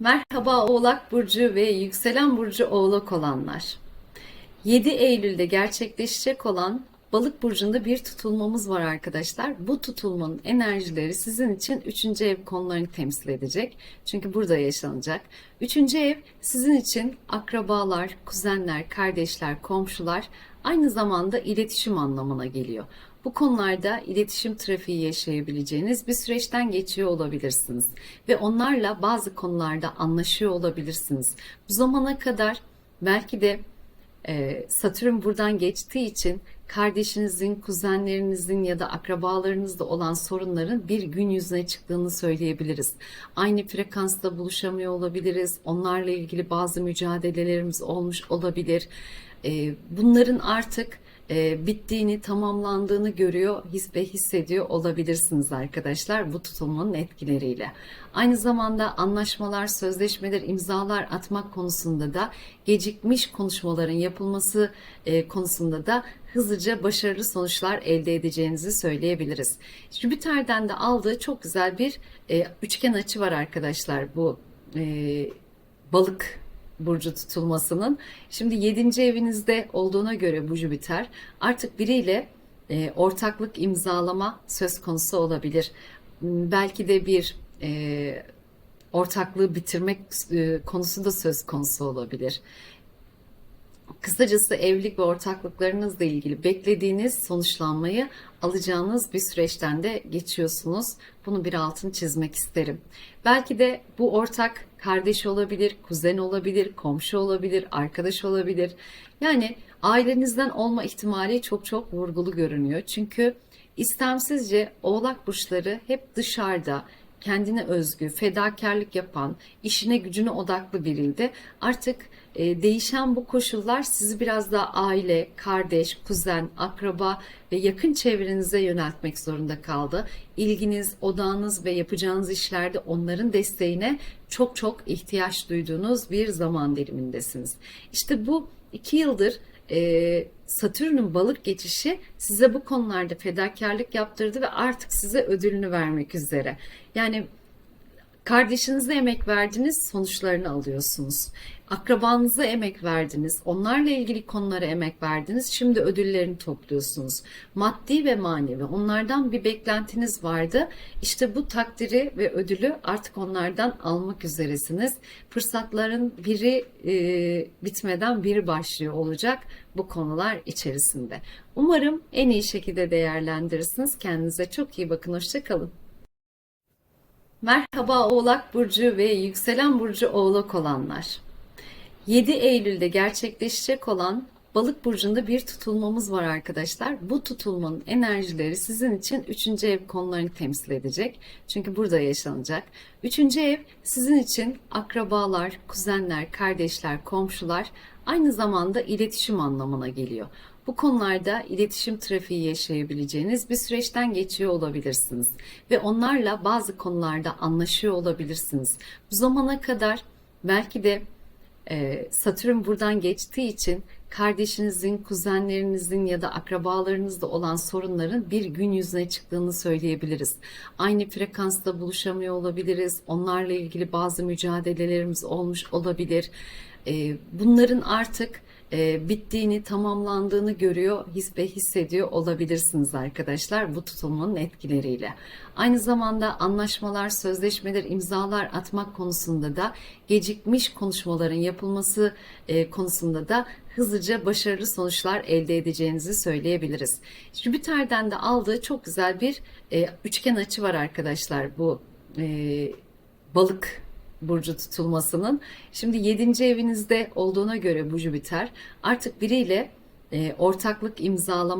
Merhaba Oğlak Burcu ve Yükselen Burcu Oğlak olanlar. 7 Eylül'de gerçekleşecek olan Balık burcunda bir tutulmamız var arkadaşlar. Bu tutulmanın enerjileri sizin için 3. ev konularını temsil edecek. Çünkü burada yaşanacak. 3. ev sizin için akrabalar, kuzenler, kardeşler, komşular aynı zamanda iletişim anlamına geliyor. Bu konularda iletişim trafiği yaşayabileceğiniz bir süreçten geçiyor olabilirsiniz ve onlarla bazı konularda anlaşıyor olabilirsiniz. Bu zamana kadar belki de ee, Satürn buradan geçtiği için kardeşinizin, kuzenlerinizin ya da akrabalarınızda olan sorunların bir gün yüzüne çıktığını söyleyebiliriz. Aynı frekansta buluşamıyor olabiliriz. Onlarla ilgili bazı mücadelelerimiz olmuş olabilir. Ee, Bunların artık e, bittiğini, tamamlandığını görüyor his ve hissediyor olabilirsiniz arkadaşlar bu tutulmanın etkileriyle. Aynı zamanda anlaşmalar, sözleşmeler, imzalar atmak konusunda da gecikmiş konuşmaların yapılması e, konusunda da hızlıca başarılı sonuçlar elde edeceğinizi söyleyebiliriz. Jüpiter'den de aldığı çok güzel bir e, üçgen açı var arkadaşlar bu e, balık burcu tutulmasının. Şimdi 7. evinizde olduğuna göre bu Jüpiter artık biriyle e, ortaklık imzalama söz konusu olabilir. M, Belki de bir e, ortaklığı bitirmek e, konusu da söz konusu olabilir. Kısacası evlilik ve ortaklıklarınızla ilgili beklediğiniz sonuçlanmayı alacağınız bir süreçten de geçiyorsunuz. Bunu bir altın çizmek isterim. Belki de bu ortak kardeş olabilir, kuzen olabilir, komşu olabilir, arkadaş olabilir. Yani ailenizden olma ihtimali çok çok vurgulu görünüyor. Çünkü istemsizce oğlak burçları hep dışarıda, kendine özgü, fedakarlık yapan, işine gücüne odaklı biriydi. Artık e, değişen bu koşullar sizi biraz daha aile, kardeş, kuzen, akraba ve yakın çevrenize yöneltmek zorunda kaldı. İlginiz, odağınız ve yapacağınız işlerde onların desteğine çok çok ihtiyaç duyduğunuz bir zaman dilimindesiniz. İşte bu iki yıldır e, Satürn'ün balık geçişi size bu konularda fedakarlık yaptırdı ve artık size ödülünü vermek üzere. Yani Kardeşinize emek verdiniz, sonuçlarını alıyorsunuz. Akrabanıza emek verdiniz, onlarla ilgili konulara emek verdiniz, şimdi ödüllerini topluyorsunuz. Maddi ve manevi, onlardan bir beklentiniz vardı. İşte bu takdiri ve ödülü artık onlardan almak üzeresiniz. Fırsatların biri e, bitmeden biri başlıyor olacak bu konular içerisinde. Umarım en iyi şekilde değerlendirirsiniz. Kendinize çok iyi bakın, hoşçakalın. Merhaba Oğlak Burcu ve Yükselen Burcu Oğlak olanlar. 7 Eylül'de gerçekleşecek olan Balık burcunda bir tutulmamız var arkadaşlar. Bu tutulmanın enerjileri sizin için 3. ev konularını temsil edecek. Çünkü burada yaşanacak. 3. ev sizin için akrabalar, kuzenler, kardeşler, komşular aynı zamanda iletişim anlamına geliyor. Bu konularda iletişim trafiği yaşayabileceğiniz bir süreçten geçiyor olabilirsiniz ve onlarla bazı konularda anlaşıyor olabilirsiniz. Bu zamana kadar belki de Satürn buradan geçtiği için kardeşinizin, kuzenlerinizin ya da akrabalarınızda olan sorunların bir gün yüzüne çıktığını söyleyebiliriz. Aynı frekansta buluşamıyor olabiliriz. Onlarla ilgili bazı mücadelelerimiz olmuş olabilir. E, Bunların artık e, bittiğini, tamamlandığını görüyor his ve hissediyor olabilirsiniz arkadaşlar bu tutulmanın etkileriyle. Aynı zamanda anlaşmalar, sözleşmeler, imzalar atmak konusunda da gecikmiş konuşmaların yapılması e, konusunda da hızlıca başarılı sonuçlar elde edeceğinizi söyleyebiliriz. Jüpiter'den de aldığı çok güzel bir e, üçgen açı var arkadaşlar bu e, balık burcu tutulmasının. Şimdi 7. evinizde olduğuna göre bu Jüpiter artık biriyle e, ortaklık imzalama